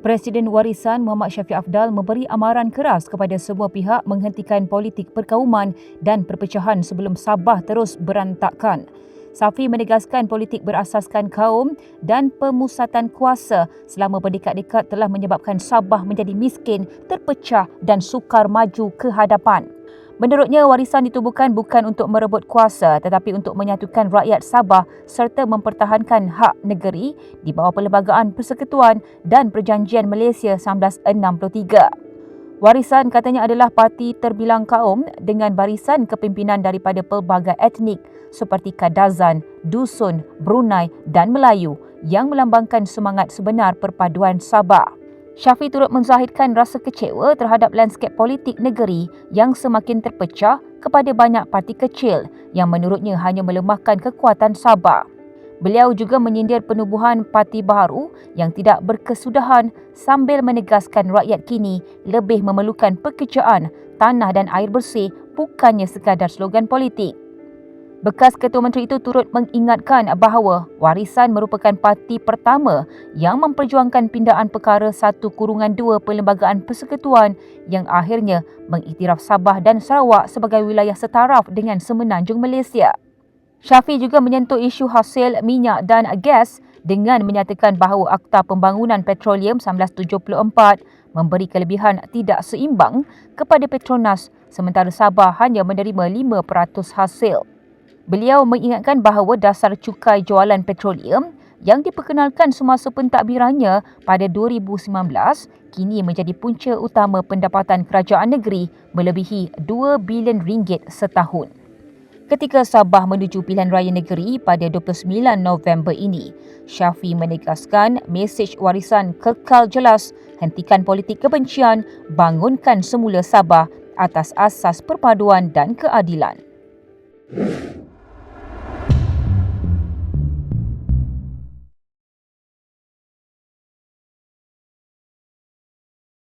Presiden Warisan Muhammad Syafiq Afdal memberi amaran keras kepada semua pihak menghentikan politik perkauman dan perpecahan sebelum Sabah terus berantakan. Safi menegaskan politik berasaskan kaum dan pemusatan kuasa selama berdekat-dekat telah menyebabkan Sabah menjadi miskin, terpecah dan sukar maju ke hadapan. Menurutnya, warisan ditubuhkan bukan untuk merebut kuasa tetapi untuk menyatukan rakyat Sabah serta mempertahankan hak negeri di bawah Perlembagaan Persekutuan dan Perjanjian Malaysia 1963. Warisan katanya adalah parti terbilang kaum dengan barisan kepimpinan daripada pelbagai etnik seperti Kadazan, Dusun, Brunei dan Melayu yang melambangkan semangat sebenar perpaduan Sabah. Syafi turut menzahirkan rasa kecewa terhadap lanskap politik negeri yang semakin terpecah kepada banyak parti kecil yang menurutnya hanya melemahkan kekuatan Sabah. Beliau juga menyindir penubuhan parti baru yang tidak berkesudahan sambil menegaskan rakyat kini lebih memerlukan pekerjaan, tanah dan air bersih bukannya sekadar slogan politik. Bekas Ketua Menteri itu turut mengingatkan bahawa Warisan merupakan parti pertama yang memperjuangkan pindaan perkara satu kurungan dua Perlembagaan Persekutuan yang akhirnya mengiktiraf Sabah dan Sarawak sebagai wilayah setaraf dengan semenanjung Malaysia. Syafi juga menyentuh isu hasil minyak dan gas dengan menyatakan bahawa Akta Pembangunan Petroleum 1974 memberi kelebihan tidak seimbang kepada Petronas sementara Sabah hanya menerima 5% hasil. Beliau mengingatkan bahawa dasar cukai jualan petroleum yang diperkenalkan semasa pentadbirannya pada 2019 kini menjadi punca utama pendapatan kerajaan negeri melebihi 2 bilion ringgit setahun. Ketika Sabah menuju pilihan raya negeri pada 29 November ini, Syafi menegaskan mesej warisan kekal jelas hentikan politik kebencian, bangunkan semula Sabah atas asas perpaduan dan keadilan.